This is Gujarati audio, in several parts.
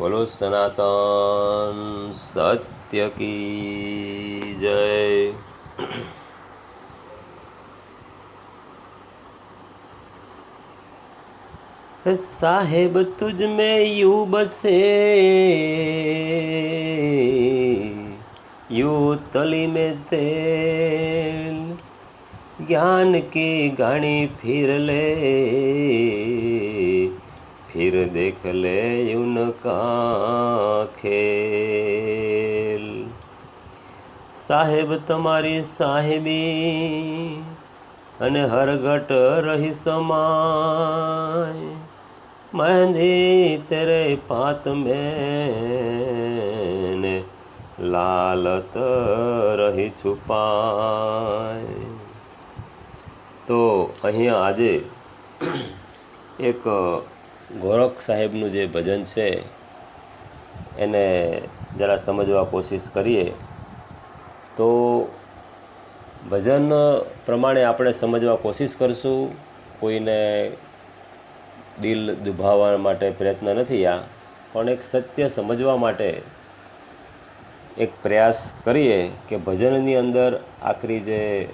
बोलो सनातन सत्य की जय। साहेब तुझ में यू बसे, यू तली में तेल, ज्ञान की घड़ी फिर ले। फिर देख ले उनका खेल સાહેબ તમારી સાહેબી અને હરગટ રહી સમાય મહેંદી તેરે પાત મેં ને લાલત રહી છુપાય તો અહીંયા આજે એક ગોરખ સાહેબનું જે ભજન છે, એને જરા સમજવા કોશિશ કરીએ. તો ભજન પ્રમાણે આપણે સમજવા કોશિશ કરશું. કોઈને દિલ દુભાવવા માટે પ્રયત્ન નથી આ, પણ એક સત્ય સમજવા માટે એક પ્રયાસ કરીએ કે ભજનની અંદર આખરી જે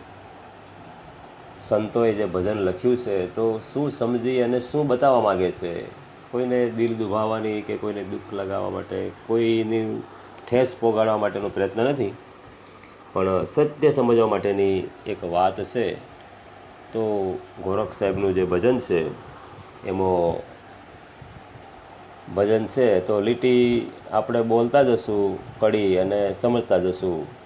સંતોએ જે ભજન લખ્યું છે, તો શું સમજી અને શું બતાવવા માગે છે? કોઈને દિલ દુભાવવાની કે કોઈને દુઃખ લગાવવા માટે? કોઈની ઠેસ પોગાડવા માટેનો પ્રયત્ન નથી. પણ સત્ય સમજવા માટેની એક વાત છે. તો ગોરખ સાહેબનું જે ભજન છે, એમાં ભજન છે, તો લીટી આપણે બોલતા જશું, કડી અને સમજતા જશું.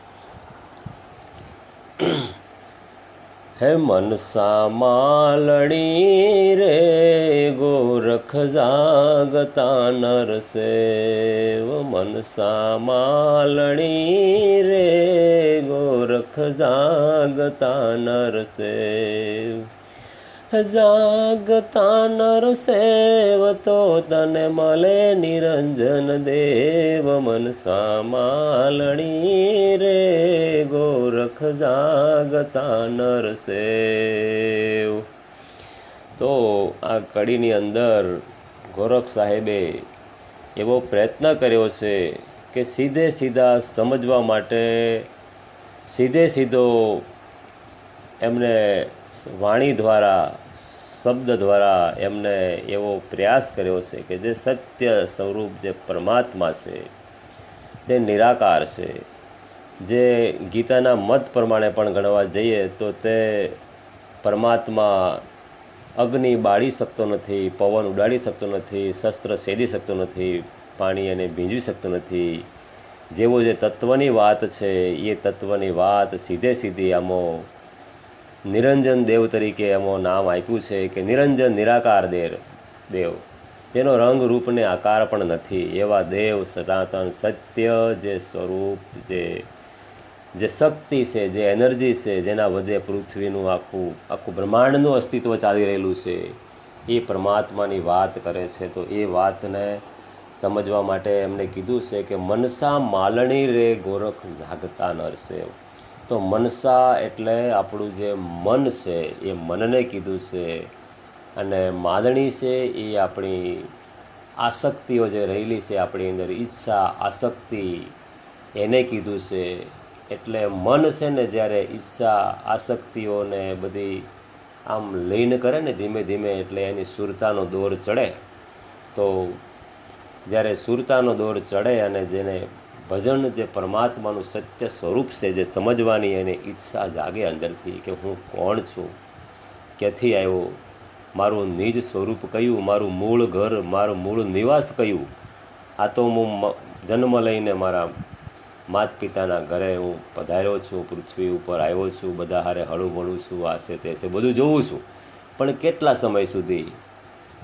હે મનસા માલણી રે ગોરખ જાગતા નરસે મનસા માલણી રે ગોરખ જાગતા નરસેવ. જાગતા નરસેવ તો તને મળે નિરંજન દેવ મન સામાલણી રે. ગોરખ જાગતા નરસેવ તો આ કડીની અંદર ગોરખ સાહેબે એવો પ્રયત્ન કર્યો છે કે સીધે સીધા સમજવા માટે સીધે સીધો એમને વાણી દ્વારા, શબ્દ દ્વારા એમને એવો પ્રયાસ કર્યો છે કે જે સત્ય સ્વરૂપ જે પરમાત્મા છે, તે નિરાકાર છે. જે ગીતાના મત પ્રમાણે પણ ગણવા જઈએ તો તે પરમાત્મા અગ્નિ બાળી શકતો નથી, પવન ઉડાડી શકતો નથી, શસ્ત્ર સેદી શકતો નથી, પાણી એને ભીંજવી શકતો નથી. જેવો જે તત્વની વાત છે, એ તત્વની વાત સીધે સીધી આમાં નિરંજન દેવ તરીકે એમાં નામ આપ્યું છે કે નિરંજન નિરાકાર દેવ દેવ. જેનો રંગ રૂપને આકાર પણ નથી, એવા દેવ સનાતન સત્ય જે સ્વરૂપ જે જે શક્તિ છે, જે એનર્જી છે, જેના વધે પૃથ્વીનું આખું આખું બ્રહ્માંડનું અસ્તિત્વ ચાલી રહેલું છે, એ પરમાત્માની વાત કરે છે. તો એ વાતને સમજવા માટે એમણે કીધું છે કે મનસા માલણી રે ગોરખ જાગતા નરસેવ તો મનસા એટલે આપણું જે મન છે, એ મનને કીધું છે. અને માદણી છે, એ આપણી આસક્તિઓ જે રહેલી છે, આપણી અંદર ઈચ્છા, આસક્તિ, એને કીધું છે. એટલે મન છે ને, જ્યારે ઈચ્છા આસક્તિઓને બધી આમ લઈને કરે ને ધીમે ધીમે, એટલે એની સુરતાનો દોર ચડે. તો જ્યારે સુરતાનો દોર ચડે અને જેને ભજન જે પરમાત્માનું સત્ય સ્વરૂપ છે, જે સમજવાની એને ઈચ્છા જાગે અંદરથી કે હું કોણ છું, ક્યાંથી આવ્યો, મારું નિજ સ્વરૂપ કયું, મારું મૂળ ઘર, મારું મૂળ નિવાસ કયું, આ તો હું જન્મ લઈને મારા માત પિતાના ઘરે હું પધાર્યો છું, પૃથ્વી ઉપર આવ્યો છું, બધા હારે હળું મળું છું આ છે તે છે બધું જોઉં છું. પણ કેટલા સમય સુધી?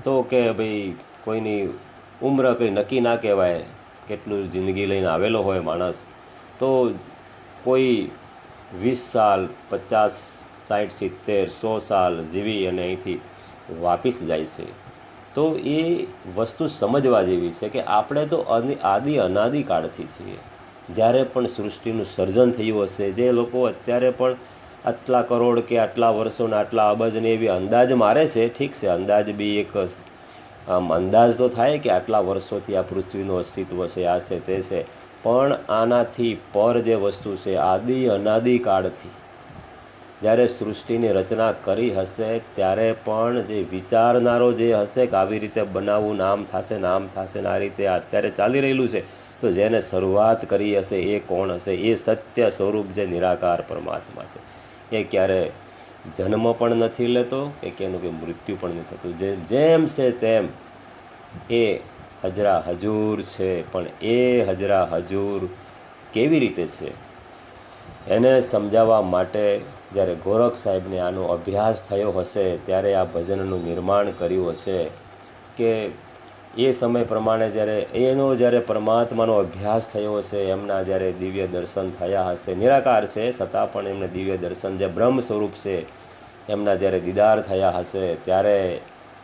તો કે ભાઈ કોઈની ઉંમર કંઈ નક્કી ના કહેવાય. કેટલું જિંદગી લઈને આવેલો હોય માણસ, તો કોઈ વીસ સાલ, પચાસ સાઠ સિત્તેર, સો સાલ જીવી અને અહીંથી વાપીસ જાય છે. તો એ વસ્તુ સમજવા જેવી છે કે આપણે તો આદિ અનાદિ કાળથી છીએ. જ્યારે પણ સૃષ્ટિનું સર્જન થયું હશે, જે લોકો અત્યારે પણ આટલા કરોડ કે આટલા વર્ષોના આટલા અબજને એવી અંદાજ મારે છે, ઠીક છે, અંદાજ બી એક આમ અંદાજ તો થાય કે આટલા વર્ષોથી આ પૃથ્વીનું અસ્તિત્વ છે, આ છે, તે છે, પણ આનાથી પર જે વસ્તુ છે, આદિ અનાદિ કાળથી. જ્યારે સૃષ્ટિની રચના કરી હશે, ત્યારે પણ જે વિચારનારો જે હશે કે આવી રીતે બનાવવું, નામ થશે નામ થશે, ને આ રીતે અત્યારે ચાલી રહેલું છે, તો જેને શરૂઆત કરી હશે એ કોણ હશે? એ સત્ય સ્વરૂપ જે નિરાકાર પરમાત્મા છે. એ ક્યારે જન્મ પણ નથી લેતો કે કેનું કે મૃત્યુ પણ નથી થતું. જે, જેમ છે તેમ એ હજરા હજૂર છે, પણ એ હજરા હજૂર કેવી રીતે છે? એને સમજાવવા માટે જ્યારે ગોરખ સાહેબને આનો અભ્યાસ થયો હશે, ત્યારે આ ભજનનું નિર્માણ કર્યું હશે કે એ સમય પ્રમાણે જ્યારે એનો જ્યારે પરમાત્માનો અભ્યાસ થયો હશે, એમના જ્યારે દિવ્ય દર્શન થયા હશે, નિરાકાર છે, છતાં પણ એમને દિવ્ય દર્શન જે બ્રહ્મ સ્વરૂપ છે, એમના જ્યારે દીદાર થયા હશે, ત્યારે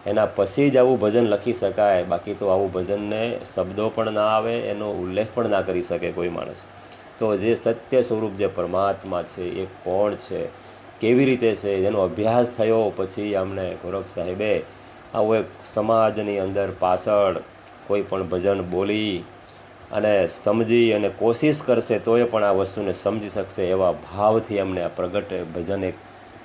એના પછી જ આવું ભજન લખી શકાય. બાકી તો આવું ભજનને શબ્દો પણ ના આવે, એનો ઉલ્લેખ પણ ના કરી શકે કોઈ માણસ. તો જે સત્ય સ્વરૂપ જે પરમાત્મા છે, એ કોણ છે, કેવી રીતે છે જેનો અભ્યાસ થયો, પછી અમને ગોરખ સાહેબે આવું એક સમાજની અંદર પાછળ કોઈ પણ ભજન બોલી અને સમજી અને કોશિશ કરશે તોય પણ આ વસ્તુને સમજી શકશે એવા ભાવથી અમને આ પ્રગટ ભજન એક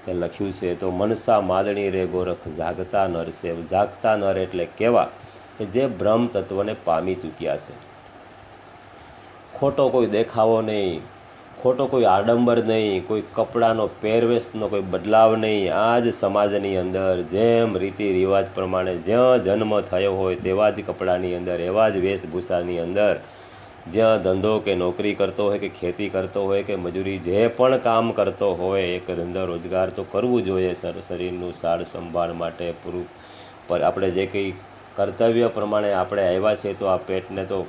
લખ્યું છે. તો મનસા માદણી રે ગોરખ, જાગતા નર છે જાગતા નર એટલે કેવા કે જે બ્રહ્મ તત્વને પામી ચૂક્યા છે. ખોટો કોઈ દેખાવો નહીં. ખોટો કોઈ આડંબર નહીં, કોઈ કપડાનો પહેરવેશનો કોઈ બદલાવ નહીં. આ જ સમાજની અંદર જેમ રીતિ રિવાજ પ્રમાણે જ્યાં જન્મ થયો હોય તેવા જ કપડાની અંદર, એવા જ વેશભૂષાની અંદર જ્યાં ધંધો કે નોકરી કરતો હોય કે ખેતી કરતો હોય કે મજૂરી જે પણ કામ કરતો હોય, એક ધંધો રોજગાર તો કરવું જોઈએ સર, શરીરનું સાર સંભાળ માટે પૂરું. પર આપણે જે કંઈ કર્તવ્ય પ્રમાણે આપણે આવ્યા છીએ તો આ પેટને તો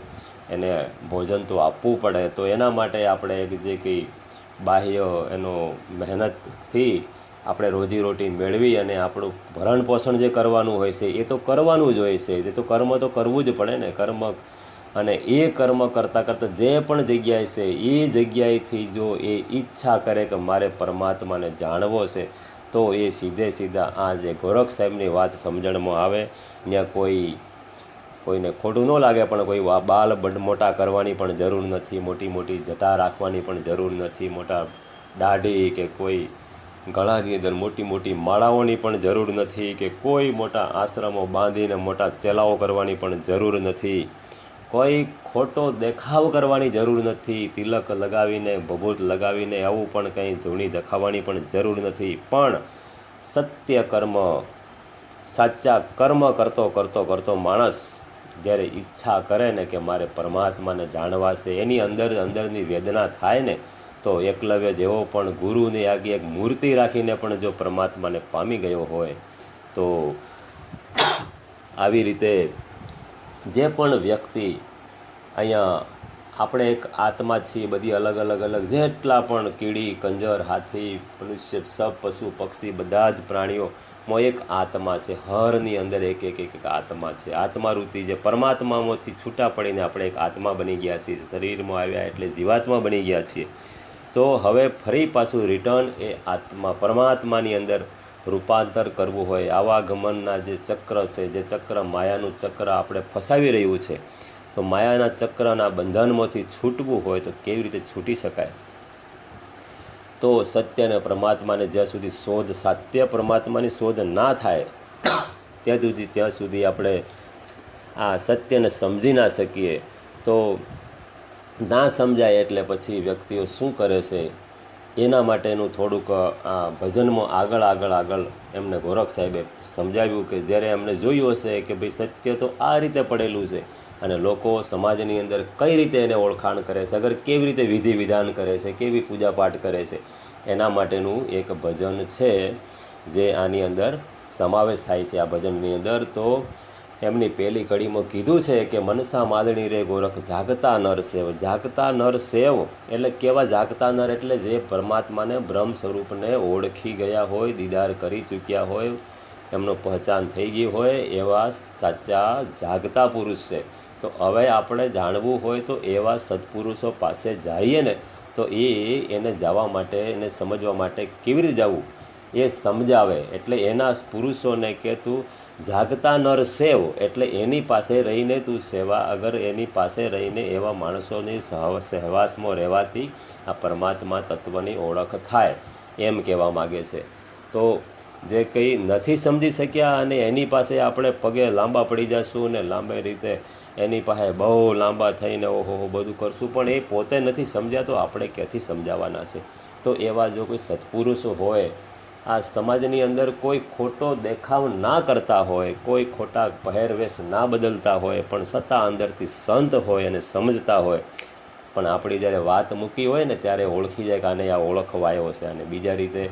એને ભોજન તો આપવું પડે. તો એના માટે આપણે એક જે કંઈ બાહ્ય એનો મહેનતથી આપણે રોજીરોટી મેળવી અને આપણું ભરણ પોષણ જે કરવાનું હોય છે, એ તો કરવાનું જ હોય છે. એ તો કર્મ તો કરવું જ પડે ને. કર્મ અને એ કર્મ કરતાં કરતાં જે પણ જગ્યાએ છે, એ જગ્યાએથી જો એ ઈચ્છા કરે કે મારે પરમાત્માને જાણવો છે, તો એ સીધે સીધા આ જે ગોરખ સાહેબની વાત સમજણમાં આવે. ત્યાં કોઈ કોઈને ખોટું ન લાગે, પણ કોઈ બાલ મોટા કરવાની પણ જરૂર નથી, મોટી મોટી જટા રાખવાની પણ જરૂર નથી, મોટા દાઢી કે કોઈ ગળાની અંદર મોટી મોટી માળાઓની પણ જરૂર નથી કે કોઈ મોટા આશ્રમો બાંધીને મોટા ચેલાઓ કરવાની પણ જરૂર નથી. કોઈ ખોટો દેખાવ કરવાની જરૂર નથી, તિલક લગાવીને, ભભૂત લગાવીને આવું પણ કંઈ ધૂણી દેખાવાની પણ જરૂર નથી. પણ સત્ય કર્મ, સાચા કર્મ કરતો કરતો કરતો માણસ જ્યારે ઈચ્છા કરે ને કે મારે પરમાત્માને જાણવા છે એની અંદર અંદરની વેદના થાય ને, તો એકલવ્ય જેવો પણ ગુરુની આગળ એક મૂર્તિ રાખીને પણ જો પરમાત્માને પામી ગયો હોય, તો આવી રીતે જે પણ વ્યક્તિ અહીંયા આપણે એક આત્મા છીએ, બધી અલગ અલગ અલગ જેટલા પણ કીડી, કંજર, હાથી, મનુષ્ય સબ પશુ, પક્ષી, બધા જ પ્રાણીઓમાં એક આત્મા છે. હરની અંદર એક એક એક આત્મા છે. આત્મારૂપી જે પરમાત્મામાંથી છૂટા પડીને આપણે એક આત્મા બની ગયા છીએ. શરીરમાં આવ્યા એટલે જીવાત્મા બની ગયા છીએ. તો હવે ફરી પાછું રિટર્ન એ આત્મા, પરમાત્માની અંદર રૂપાંતર કરવું હોય. આવાગમનના જે ચક્ર છે, જે ચક્ર માયાનું ચક્ર આપણે ફસાવી રહ્યું છે. તો માયાના ચક્રના બંધનમાંથી છૂટવું હોય તો કેવી રીતે છૂટી શકાય? તો સત્ય અને પરમાત્માને જ્યાં સુધી શોધ, સત્ય પરમાત્માની શોધ ના થાય, ત્યાં સુધી ત્યાં સુધી આપણે આ સત્યને સમજી ના શકીએ. તો ના સમજાય એટલે પછી વ્યક્તિઓ શું કરે છે, એના માટેનું થોડુંક આ ભજનમાં આગળ આગળ આગળ એમને ગોરખ સાહેબે સમજાવ્યું કે જ્યારે એમને જોયું હશે કે ભાઈ સત્ય તો આ રીતે પડેલું છે અને લોકો સમાજની અંદર કઈ રીતે એને ઓળખાણ કરે છે? અગર કેવી રીતે વિધિ વિધાન કરે છે? કેવી પૂજાપાઠ કરે છે? એના માટેનું એક ભજન છે, જે આની અંદર સમાવેશ થાય છે. આ ભજનની અંદર તો એમની પહેલી કડીમાં કીધું છે કે, મનસા માદણી રે ગોરખ જાગતા નર સેવ. જાગતા નર સેવ એટલે કેવા જાગતા નર? એટલે જે પરમાત્માને બ્રહ્મ સ્વરૂપને ઓળખી ગયા હોય, દીદાર કરી ચૂક્યા હોય, એમનો પહેચાન થઈ ગઈ હોય, એવા સાચા જાગતા પુરુષ છે. તો હવે આપણે જાણવું હોય તો એવા સત્પુરુષો પાસે જઈએ ને, તો એ એને જવા માટે, એને સમજવા માટે કેવી રીતે જવું? એ સમજાવે. એટલે એના પુરુષોને કે તું જાગતા નર સેવ, એટલે એની પાસે રહીને તું સેવા, અગર એની પાસે રહીને એવા માણસોની સહ, સહવાસમાં રહેવાથી આ પરમાત્મા તત્વની ઓળખ થાય, એમ કહેવા માગે છે. તો જે કંઈ નથી સમજી શક્યા અને એની પાસે આપણે પગે લાંબા પડી જશું ને લાંબી રીતે એની પાસે બહુ લાંબા થઈને ઓહો બધું કરશું, પણ એ પોતે નથી સમજ્યા તો આપણે ક્યાંથી સમજાવવાના છે? તો એવા જો કોઈ સત્પુરુષો હોય, આ સમાજની અંદર કોઈ ખોટો દેખાવ ના કરતા હોય, કોઈ ખોટા પહેરવેશ ના બદલતા હોય, પણ છતાં અંદરથી સંત હોય અને સમજતા હોય, પણ આપણી જ્યારે વાત મૂકી હોય ને ત્યારે ઓળખી જાય કે આને આ ઓળખવા આવ્યો છે અને બીજા રીતે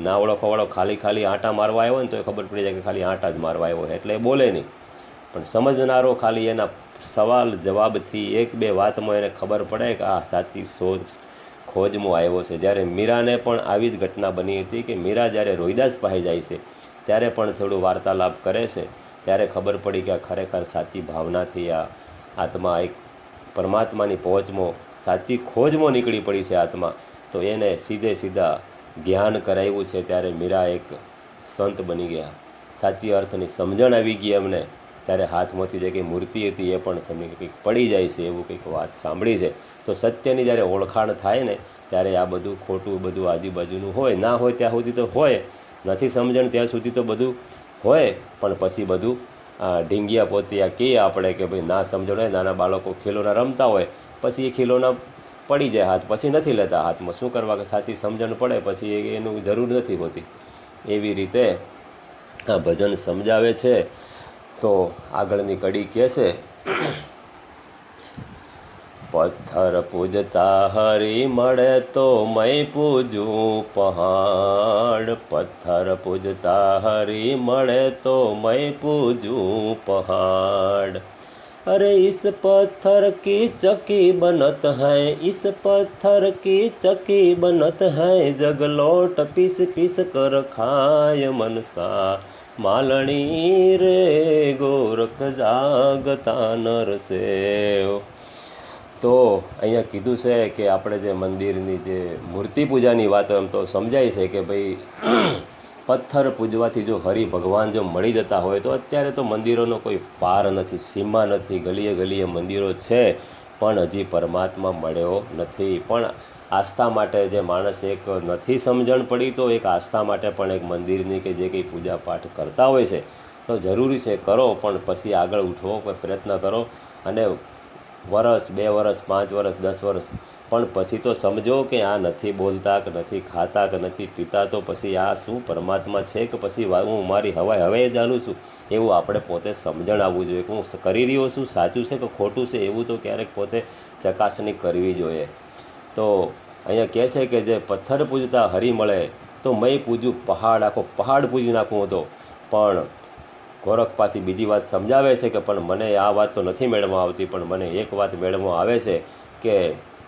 ના ઓળખવાવાળો ખાલી ખાલી આંટા મારવા આવ્યો ને તો એ ખબર પડી જાય કે ખાલી આંટા જ મારવા આવ્યો એટલે એ બોલે નહીં. પણ સમજનારો ખાલી એના સવાલ જવાબથી એક બે વાતમાં એને ખબર પડે કે આ સાચી શોધ ખોજમાં આવ્યો છે. જ્યારે મીરાને પણ આવી જ ઘટના બની હતી કે મીરા જ્યારે રોહિદાસ પાસે જાય છે, ત્યારે પણ થોડું વાર્તાલાપ કરે છે. ત્યારે ખબર પડી કે આ ખરેખર સાચી ભાવનાથી આ આત્મા એક પરમાત્માની પહોંચમાં, સાચી ખોજમાં નીકળી પડી છે આત્મા. તો એને સીધે સીધા જ્ઞાન કરાવ્યું છે, ત્યારે મીરા એક સંત બની ગયા. સાચી અર્થની સમજણ આવી ગઈ એમને. ત્યારે હાથમાંથી જે કંઈ મૂર્તિ હતી એ પણ તમને કંઈક પડી જાય છે એવું કંઈક વાત સાંભળી છે. તો સત્યની જ્યારે ઓળખાણ થાય ને, ત્યારે આ બધું ખોટું બધું આજુબાજુનું હોય, ના હોય ત્યાં સુધી તો હોય, નથી સમજણ ત્યાં સુધી તો બધું હોય, પણ પછી બધું ઢીંગિયા પોતિયા કહીએ આપણે કે ભાઈ ના સમજણ હોય, નાના બાળકો ખીલોના રમતા હોય, પછી એ ખીલોના પડી જાય હાથ, પછી નથી લેતા હાથમાં. શું કરવા કે સાચી સમજણ પડે, પછી એનું જરૂર નથી હોતી. એવી રીતે આ ભજન સમજાવે છે. તો આગળની કડી કહે છે પથ્થર પૂજતા હરી મળે તો મય પૂજું પહાડ પથ્થર પૂજતા હરી મળે તો મય પૂજું પહાડ अरे इस पत्थर की चक्की बनत है इस पत्थर की चक्की बनत है जगलोट पीस पीस कर खाय मनसा માલણી રે ગોરખ જાગતા નરસેવ તો અહીંયા કીધું છે કે આપણે જે મંદિરની જે મૂર્તિ પૂજાની વાત એમ તો સમજાય છે કે ભાઈ પથ્થર પૂજવાથી જો હરિ ભગવાન જો મળી જતા હોય તો અત્યારે તો મંદિરોનો કોઈ પાર નથી, સીમા નથી, ગલીએ ગલીએ મંદિરો છે, પણ હજી પરમાત્મા મળ્યો નથી. પણ આસ્થા માટે જે માણસ એક નથી સમજણ પડી, તો એક આસ્થા માટે પણ એક મંદિરની કે જે કંઈ પૂજા પાઠ કરતા હોય છે, તો જરૂરી છે કરો, પણ પછી આગળ ઉઠવો, કોઈ પ્રયત્ન કરો. અને વરસ, બે વરસ, પાંચ વરસ, દસ વરસ, પણ પછી તો સમજો કે આ નથી બોલતા, કે નથી ખાતા, કે નથી પીતા, તો પછી આ શું પરમાત્મા છે કે પછી હું મારી હવાય હવે ચાલું છું? એવું આપણે પોતે સમજણ આવવું જોઈએ કે હું કરી રહ્યો છું, સાચું છે કે ખોટું છે? એવું તો ક્યારેક પોતે ચકાસણી કરવી જોઈએ. તો અહીંયા કહે છે કે જે પથ્થર પૂજતા હરી મળે, તો મેં પૂજ્યું પહાડ, આખો પહાડ પૂજી નાખું હતો. પણ ગોરખ પાછી બીજી વાત સમજાવે છે કે પણ મને આ વાત તો નથી મેળવવામાં આવતી, પણ મને એક વાત મેળવવામાં આવે છે કે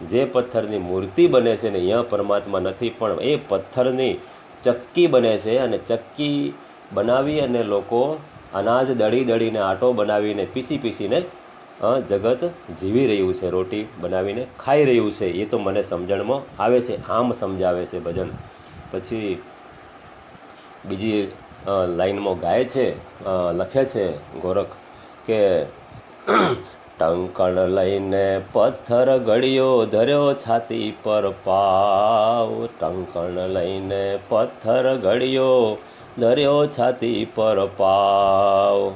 જે પથ્થરની મૂર્તિ બને છે ને અહીંયા પરમાત્મા નથી, પણ એ પથ્થરની ચક્કી બને છે અને ચક્કી બનાવી અને લોકો અનાજ દળી દળીને આટો બનાવીને પીસી પીસીને જગત જીવી રહ્યું છે, રોટી બનાવીને ખાઈ રહ્યું છે, એ તો મને સમજણમાં આવે છે, આમ સમજાવે છે ભજન. પછી બીજી લાઈનમાં ગાય છે લખે છે ગોરખ કે ટંકણ લઈને પથ્થર ગળ્યો ધર્યો છાતી પર પાવ. ટંકણ લઈને પથ્થર ગળ્યો ધર્યો છાતી પર પાવ.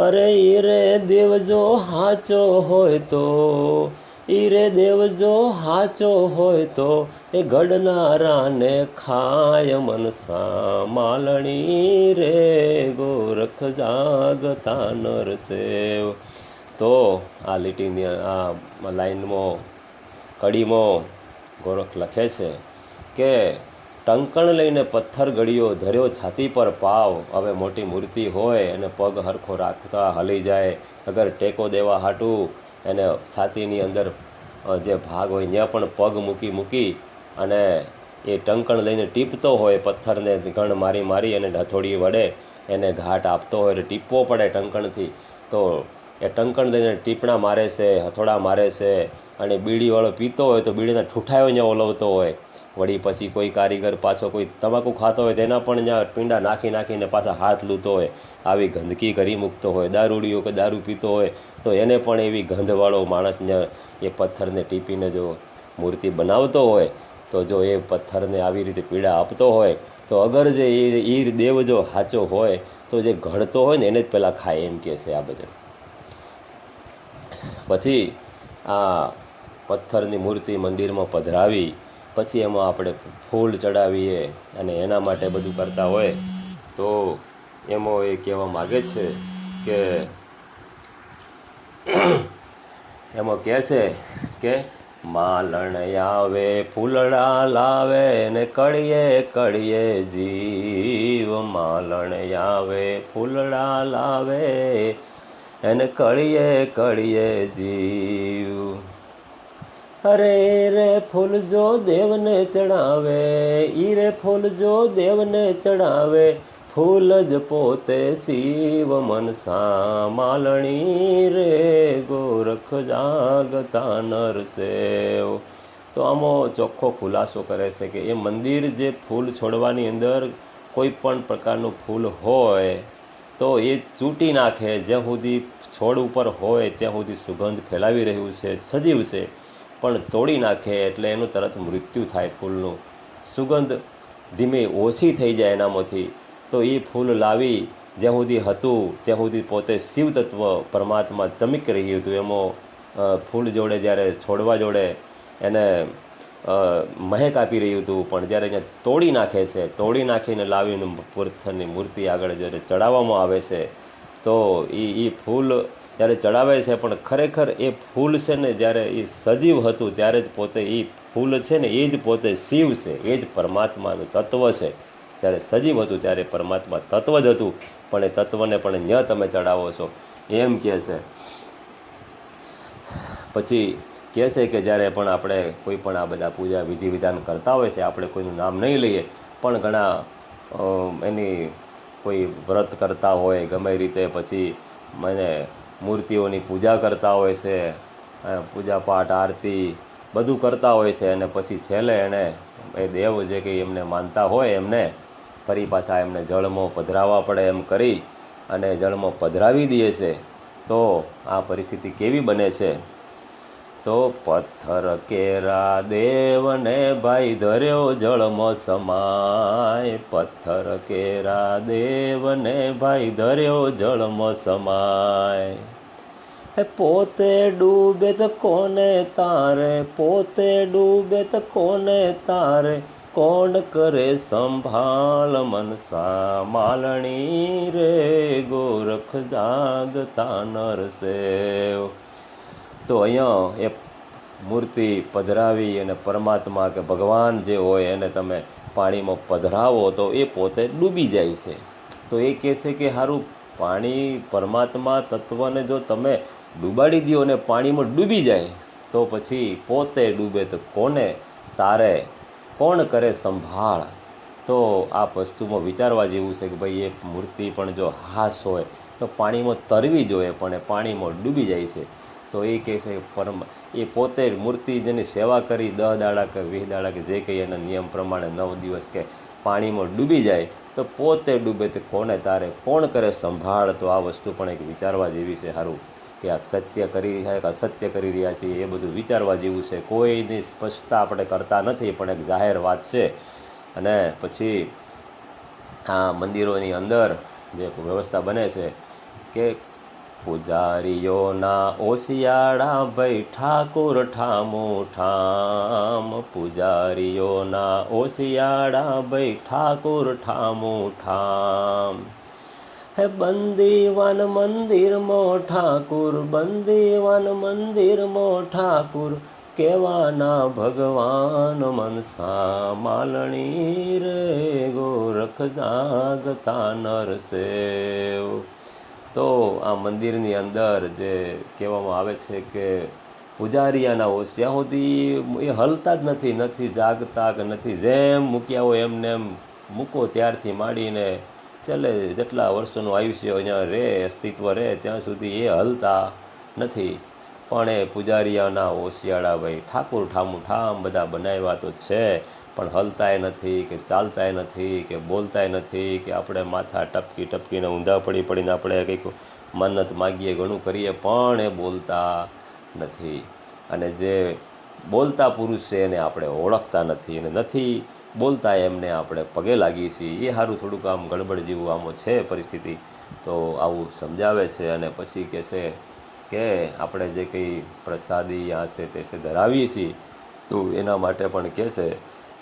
અરે ઈરે દેવજો હાચો હોય તો, ઈરે દેવજો હાચો હોય તો, એ ઘડનારાને ખાય મનસા માલણી રે, ગોરખ જાગતા નરસેવ તો આ લીટીની આ લાઈનમાં, કડીમાં ગોરખ લખે છે કે ટંકણ લઈને પથ્થર ગળ્યો, ધર્યો છાતી પર પાવ. હવે મોટી મૂર્તિ હોય અને પગ હરખો રાખતા હલી જાય. અગર ટેકો દેવા હાટું, એને છાતીની અંદર જે ભાગ હોય ત્યાં પણ પગ મૂકી મૂકી અને એ ટંકણ લઈને ટીપતો હોય પથ્થરને, ગણ મારી મારી અને હથોડી વડે એને ઘાટ આપતો હોય એટલે ટીપવો પડે ટંકણથી. તો એ ટંકણ લઈને ટીપણા મારે છે, હથોડા મારે છે અને બીડીવાળો પીતો હોય તો બીડીના ઠૂઠાયો ત્યાં ઓલવતો હોય. વળી પછી કોઈ કારીગર પાછો કોઈ તમાકુ ખાતો હોય તેના પણ જ્યાં પીંડા નાખી નાખીને પાછા હાથ લૂતો હોય, આવી ગંદકી કરી મૂકતો હોય દારૂડીઓ કે દારૂ પીતો હોય, તો એને પણ એવી ગંધવાળો માણસને એ પથ્થરને ટીપીને જો મૂર્તિ બનાવતો હોય, તો જો એ પથ્થરને આવી રીતે પીડા આપતો હોય, તો અગર જે એ એ દેવ જો સાચો હોય, તો જે ઘડતો હોય ને એને જ પહેલાં ખાય એમ કહે છે આ બધા. પછી આ પથ્થરની મૂર્તિ મંદિરમાં પધરાવી પછી એમાં આપણે ફૂલ ચડાવીએ અને એના માટે બધું કરતા હોય, તો એમાં એ કહેવા માગે છે કે એમાં કહે છે કે માલણ આવે ફૂલડા લાવે ને કળીએ કળીએ જીવ. માલણ આવે ફૂલડા લાવે એને કળીએ કળીએ જીવ. અરે રે ફૂલ જો દેવને ચડાવે, ઈ રે ફૂલ જો દેવને ચડાવે, ફૂલ જ પોતે શિવ મનસા માલણી રે, ગોરખ જાગતા નરસેવ. તો આમાં ચોખ્ખો ખુલાસો કરે છે કે એ મંદિર જે ફૂલ છોડવાની અંદર કોઈ પણ પ્રકારનું ફૂલ હોય, તો એ ચૂંટી નાખે જ્યાં સુધી છોડ ઉપર હોય, ત્યાં સુધી સુગંધ ફેલાવી રહ્યું છે, સજીવ છે. પણ તોડી નાખે એટલે એનું તરત મૃત્યુ થાય ફૂલનું. સુગંધ ધીમે ઓછી થઈ જાય એનામાંથી. તો એ ફૂલ લાવી જ્યાં સુધી હતું, ત્યાં સુધી પોતે શિવ તત્વ પરમાત્મા ચમકી રહ્યું હતું. એમાં ફૂલ જોડે જ્યારે છોડવા જોડે એને મહેક આપી રહ્યું હતું. પણ જ્યારે અહીંયા તોડી નાખે છે, તોડી નાખીને લાવીને પૃથ્થની મૂર્તિ આગળ જ્યારે ચડાવવામાં આવે છે, તો એ એ ફૂલ જ્યારે ચડાવે છે, પણ ખરેખર એ ફૂલ છે ને જ્યારે એ સજીવ હતું ત્યારે જ પોતે એ ફૂલ છે ને એ જ પોતે શિવ છે, એ જ પરમાત્માનું તત્વ છે. ત્યારે સજીવ હતું ત્યારે પરમાત્મા તત્વ જ હતું, પણ એ તત્વને પણ ન્ય તમે ચડાવો છો. એમ કહે છે. પછી કહે છે કે જ્યારે પણ આપણે કોઈ પણ આ બધા પૂજા વિધિ વિધાન કરતા હોય છે, આપણે કોઈનું નામ નહીં લઈએ, પણ ઘણા એની કોઈ વ્રત કરતા હોય, ગમે રીતે પછી, મને મૂર્તિઓની પૂજા કરતા હોય છે પૂજાપાઠ પૂજા પાઠ, આરતી બધું કરતા હોય છે અને પછી છેલ્લે એણે એ દેવ જે કંઈ એમને માનતા હોય એમને ફરી પાછા એમને જળમાં પધરાવવા પડે એમ કરી અને જળમાં પધરાવી દે છે. તો આ પરિસ્થિતિ કેવી બને છે? તો પથ્થર કેરા દેવને ભાઈ ધર્યો જળમાં સમાય. પથ્થર કેરા દેવને ભાઈ ધર્યો જળમાં સમાય. પોતે ડૂબે તો કોને તારે? પોતે ડૂબે તો કોને તારે? કોણ કરે સંભાળ મન માલણી રે? ગોરખ જાગતા નરસેવ. તો અહીંયા એ મૂર્તિ પધરાવી અને પરમાત્મા કે ભગવાન જે હોય એને તમે પાણીમાં પધરાવો તો એ પોતે ડૂબી જાય છે. તો એ કહે છે કે સારું પાણી પરમાત્મા તત્વને જો તમે ડૂબાડી દો અને પાણીમાં ડૂબી જાય, તો પછી પોતે ડૂબે તો કોને? તારે કોણ કરે સંભાળ? તો આ વસ્તુમાં વિચારવા જેવું છે કે ભાઈ એ મૂર્તિ પણ જો હાસ હોય, તો પાણીમાં તરવી જોઈએ પણ એ પાણીમાં ડૂબી જાય છે. તો એ કહે છે, પરમ એ પોતે મૂર્તિ જેની સેવા કરી દહ દાડા કે વીસ દાડા કે જે કંઈ એના નિયમ પ્રમાણે નવ દિવસ કે પાણીમાં ડૂબી જાય, તો પોતે ડૂબે તો કોને તારે? કોણ કરે સંભાળ? તો આ વસ્તુ પણ એક વિચારવા જેવી છે સારું કે આ સત્ય કરી રહ્યા કે અસત્ય કરી રહ્યા છીએ એ બધું વિચારવા જેવું છે. કોઈની સ્પષ્ટતા આપણે કરતા નથી, પણ એક જાહેર વાત છે. અને પછી આ મંદિરોની અંદર જે વ્યવસ્થા બને છે કે પૂજારીઓના ઓશિયાળા ભાઈ ઠાકુર ઠામો ઠામ પૂજારીઓના ઓશિયાળા ભાઈ ઠાકુર ઠામો ઠામ હે બંદીવાન મો ઠાકુર, બંદીવાન મો ઠાકુર. કેવાના ભગવાન મનસા માલણી રે, ગોરખ જાગતા નરસેવ. તો આ મંદિરની અંદર જે કહેવામાં આવે છે કે પૂજારીયાના હોશ જ્યાં સુધી એ હલતા જ નથી નથી જાગતા કે નથી જેમ મૂક્યા હોય એમને એમ મૂકો ત્યારથી માંડીને છેલ્લે જેટલા વર્ષોનું આયુષ્ય અહીંયા રહે, અસ્તિત્વ રહે, ત્યાં સુધી એ હલતા નથી. પણ એ પૂજારીયાના ઓશિયાળા ભાઈ ઠાકુર ઠામું ઠામ બધા બનાવ્યા તો છે. પણ હલતાય નથી કે ચાલતાય નથી કે બોલતાય નથી કે આપણે માથા ટપકી ટપકીને ઊંધા પડી પડીને આપણે કંઈક મન્નત માગીએ, ઘણું કરીએ, પણ એ બોલતા નથી. અને જે બોલતા પુરુષ છે એને આપણે ઓળખતા નથી અને નથી બોલતા એમને આપણે પગે લાગીએ છીએ. એ સારું થોડુંક આમ ગડબડ જેવું આમ છે પરિસ્થિતિ. તો આવું સમજાવે છે અને પછી કહે છે કે આપણે જે કંઈ પ્રસાદી આ છે તે છે ધરાવીએ છીએ, તો એના માટે પણ કહે છે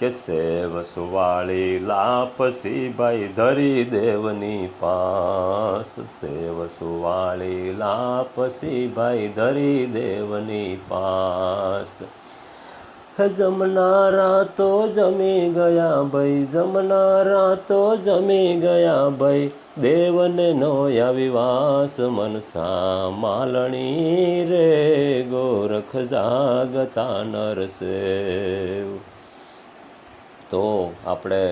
કે સેવ સુવાળી લાપસી ભાઈ ધરી દેવની પાસ. સેવ સુવાળી લાપસી ભાઈ ધરી દેવની પાસ. જમનારા તો જમી ગયા ભાઈ, જમનારા તો જમી ગયા ભાઈ. દેવને નો વિવાસ મનસા માલણી રે, ગોરખ જાગતા નરસેવ. તો આપણે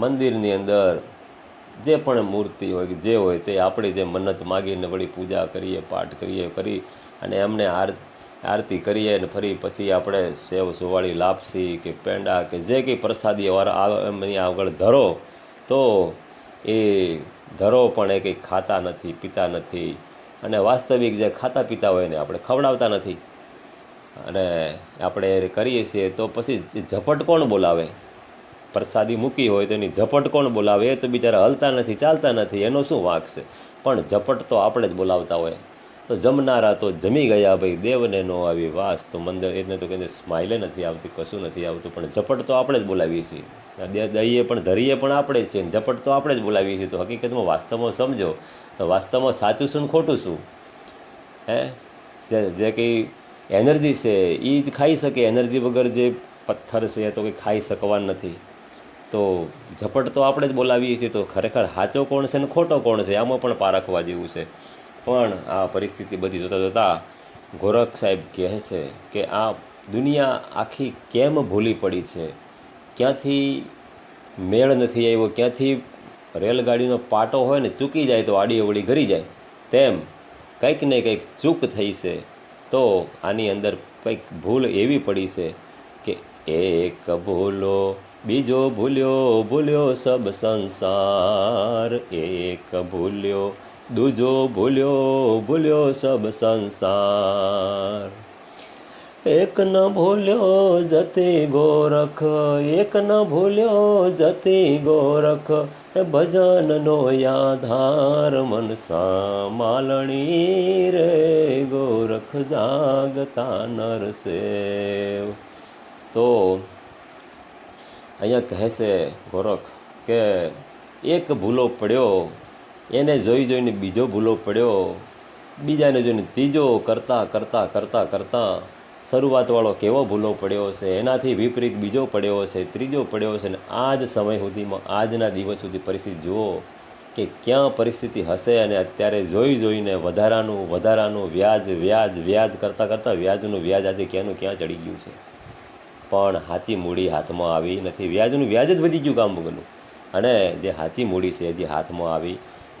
મંદિરની અંદર જે પણ મૂર્તિ હોય કે જે હોય તે આપણી જે મન્નત માગીને વળી પૂજા કરીએ, પાઠ કરીએ કરી અને એમને આર, આરતી કરીએ અને ફરી પછી આપણે સેવ સુવાળી લાપસી કે પેંડા કે જે કંઈ પ્રસાદી વાળા એમની આગળ ધરો, તો એ ધરો પણ એ કંઈ ખાતા નથી, પીતા નથી અને વાસ્તવિક જે ખાતા પીતા હોય ને આપણે ખવડાવતા નથી. અને આપણે કરીએ છીએ તો પછી ઝપટ કોણ બોલાવે? પ્રસાદી મૂકી હોય તો એની ઝપટ કોણ બોલાવે? એ તો બિચારા હલતા નથી, ચાલતા નથી, એનો શું વાંક છે? પણ ઝપટ તો આપણે જ બોલાવતા હોય. તો જમનારા તો જમી ગયા ભાઈ, દેવને નો આવી વાસ. તો મંદર એને તો કહે સ્માઇલે નથી આવતી, કશું નથી આવતું, પણ ઝપટ તો આપણે જ બોલાવીએ છીએ. દહીએ પણ ધરીએ પણ આપણે છીએ ઝપટ તો આપણે જ બોલાવીએ છીએ. તો હકીકતમાં વાસ્તવમાં સમજો, તો વાસ્તવમાં સાચું શું ખોટું શું? હે? જે કંઈ એનર્જી છે એ જ ખાઈ શકે. એનર્જી વગર જે પથ્થર છે, તો કંઈ ખાઈ શકવાનું નથી. તો ઝપટ તો આપણે જ બોલાવીએ છીએ. તો ખરેખર સાચો કોણ છે ને ખોટો કોણ છે, આમાં પણ પારખવા જેવું છે. પણ આ પરિસ્થિતિ બધી જોતાં જોતાં ગોરખ સાહેબ કહે છે કે આ દુનિયા આખી કેમ ભૂલી પડી છે? ક્યાંથી મેળ નથી આવ્યો? ક્યાંથી રેલગાડીનો પાટો હોય ને ચૂકી જાય તો આડી અવળી ઘરી જાય. તેમ કંઈક ને કંઈક ચૂક થઈ છે. તો આની અંદર કંઈક ભૂલ એવી પડી છે કે એક ભૂલો, બીજો ભૂલ્યો ભૂલ્યો સબ સંસાર. એક ભૂલ્યો, દૂજો ભૂલ્યો ભૂલ્યો સબ સંસાર. એક ન ભૂલ્યો જતી ગોરખ એક ન ભૂલ્યો જતી ગોરખ. ભજનનો યાધાર મનસા માલણી રે. ગોરખ જાગતા નરસેવ તો અહીંયા કહેશે ગોરખ કે એક ભૂલો પડ્યો, એને જોઈ જોઈને બીજો ભૂલો પડ્યો, બીજાને જોઈને ત્રીજો કરતાં કરતાં કરતાં કરતાં શરૂઆતવાળો કેવો ભૂલો પડ્યો છે, એનાથી વિપરીત બીજો પડ્યો છે, ત્રીજો પડ્યો છે, ને આ જ સમય સુધીમાં, આજના દિવસ સુધી પરિસ્થિતિ જુઓ. કે ક્યાં પરિસ્થિતિ હશે અને અત્યારે જોઈ જોઈને વધારાનું વધારાનું વ્યાજ વ્યાજ વ્યાજ કરતાં કરતાં વ્યાજનું વ્યાજ આજે ક્યાંનું ક્યાં ચડી ગયું છે? પણ સાચી મૂડી હાથમાં આવી નથી. વ્યાજનું વ્યાજ જ વધી ગયું કામ વગરનું. અને જે સાચી મૂડી છે, જે હાથમાં આવી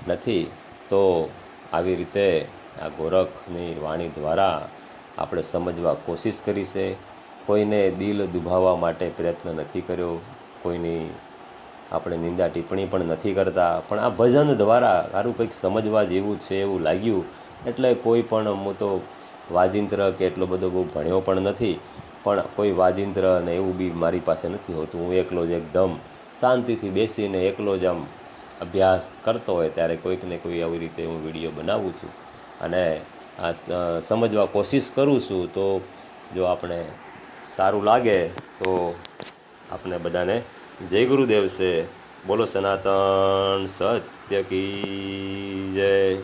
નથી, તો આવી રીતે આ ગોરખની વાણી દ્વારા આપણે સમજવા કોશિશ કરી છે. કોઈને દિલ દુભાવવા માટે પ્રયત્ન નથી કર્યો. કોઈની આપણે નિંદા ટિપ્પણી પણ નથી કરતા. પણ આ ભજન દ્વારા સારું કંઈક સમજવા જેવું છે એવું લાગ્યું. એટલે કોઈ પણ હું તો વાજિંત્ર કે એટલો બધો બહુ ભણ્યો પણ નથી. પણ કોઈ વાજિંત્ર ને એવું બી મારી પાસે નથી હોતું. હું એકલો જ એકદમ શાંતિથી બેસીને એકલો જ આમ અભ્યાસ કરતો હોય ત્યારે કોઈક ને કોઈ આવી રીતે હું વીડિયો બનાવું છું. અને આ સમજવા કોશિશ કરું છું તો જો આપણે સારું લાગે તો આપણે બધાને જય ગુરુદેવ છે બોલો સનાતન સત્ય કી જય.